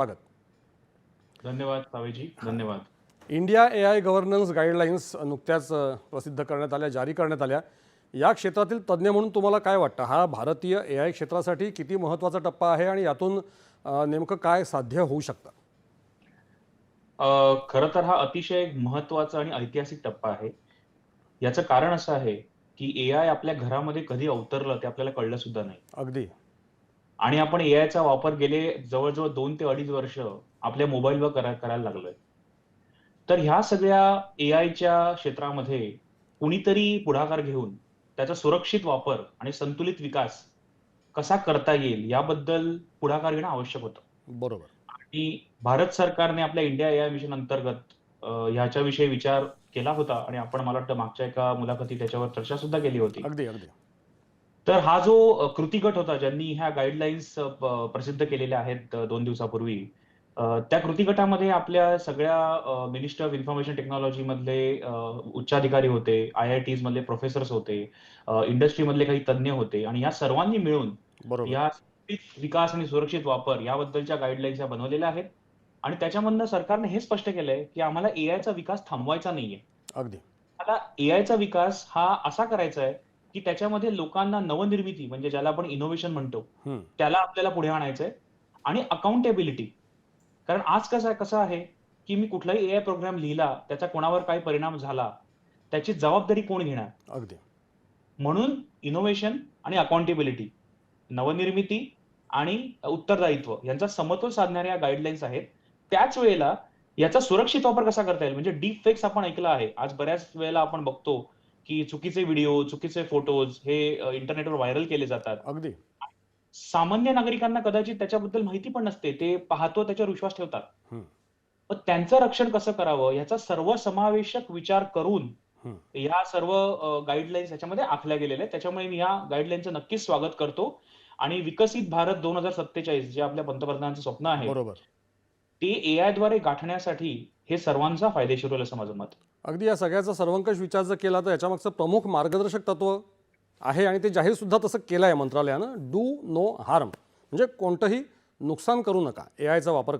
स्वागत. धन्यवाद सावेजी धन्यवाद. India A I governance guidelines नुकत्याच प्रसिद्ध करण्यात आल्या जारी करण्यात आल्या. या क्षेत्रातील तज्ज्ञ म्हणून तुम्हाला काय वाटतं? हा भारतीय ए आय क्षेत्रासाठी किती महत्त्वाचा टप्पा आहे आणि यातून नेमकं काय साध्य होऊ शकतं? खरं तर हा अतिशय महत्त्वाचा आणि ऐतिहासिक टप्पा आहे. याचं कारण असं आहे की ए आय आपल्या घरामध्ये कधी अवतरलं ते आपल्याला कळलं सुद्धा नाही. अगदी. आणि आपण ए चा वापर गेले जवळजवळ दोन ते अडीच वर्ष आपल्या मोबाईलवर करा करायला लागलोय. तर ह्या सगळ्या ए आयच्या क्षेत्रामध्ये कुणीतरी पुढाकार घेऊन त्याचा सुरक्षित वापर आणि संतुलित विकास कसा करता येईल याबद्दल पुढाकार घेणं आवश्यक होतं. बरोबर. आणि भारत सरकारने आपल्या इंडिया ए आय मिशन अंतर्गत ह्याच्याविषयी विचार केला होता आणि आपण मला वाटतं मागच्या एका मुलाखतीत त्याच्यावर चर्चा सुद्धा केली होती. अगदी अगदी. तर हा जो कृती गट होता ज्यांनी ह्या गाईडलाईन्स प्रसिद्ध केलेल्या आहेत दोन दिवसापूर्वी त्या कृती गटामध्ये आपल्या सगळ्या मिनिस्टर ऑफ इन्फॉर्मेशन टेक्नॉलॉजी मधले उच्चाधिकारी होते आय आय टीज मधले प्रोफेसर्स होते इंडस्ट्री मधले काही तज्ज्ञ होते आणि या सर्वांनी मिळून या विकास आणि सुरक्षित वापर याबद्दलच्या गाईडलाईन्स या बनवलेल्या आहेत आणि त्याच्यामधनं सरकारने हे स्पष्ट केलंय की आम्हाला AI चा विकास थांबवायचा नाहीये. अगदी. आता AI चा विकास हा असा करायचा आहे की त्याच्यामध्ये लोकांना नवनिर्मिती म्हणजे ज्याला आपण इनोव्हेशन म्हणतो त्याला आपल्याला पुढे आणायचंय आणि अकाउंटेबिलिटी कारण आज कसं कसं आहे की मी कुठलाही एआय प्रोग्राम लिहिला त्याचा कोणावर काय परिणाम झाला त्याची जबाबदारी कोण घेणार? अगदी. म्हणून इनोव्हेशन आणि अकाउंटेबिलिटी नवनिर्मिती आणि उत्तरदायित्व यांचा समतोल साधणाऱ्या गाईडलाईन्स आहेत. त्याच वेळेला याचा सुरक्षित वापर कसा करता येईल? म्हणजे डीप फेक्स आपण ऐकलं आहे. आज बऱ्याच वेळेला आपण बघतो की चुकीचे व्हिडिओ चुकीचे फोटोज हे इंटरनेटवर व्हायरल केले जातात. अगदी. सामान्य नागरिकांना कदाचित त्याच्याबद्दल माहिती पण नसते. ते पाहतो त्याच्यावर विश्वास ठेवतात. पण त्यांचं रक्षण कसं करावं? याचा सर्वसमावेशक विचार करून. या सर्व गाईडलाईन्स याच्यामध्ये आखल्या गेलेल्या आहेत. त्याच्यामुळे मी या गाईडलाईनचं नक्कीच स्वागत करतो. आणि विकसित भारत दोन हजार सत्तेचाळीस जे आपल्या पंतप्रधानांचं स्वप्न आहे बरोबर. ते एआयद्वारे गाठण्यासाठी हे सर्वांचा फायदेशीर होईल असं माझं मत. अगदी या सगळ्याचा सर्वंकष विचार जर केला तर याच्यामागचं प्रमुख मार्गदर्शक तत्व आहे आणि ते जाहीर सुद्धा तसं केलं आहे मंत्रालयानं. डू नो हार्म म्हणजे कोणतंही नुकसान करू नका. ए आयचा वापर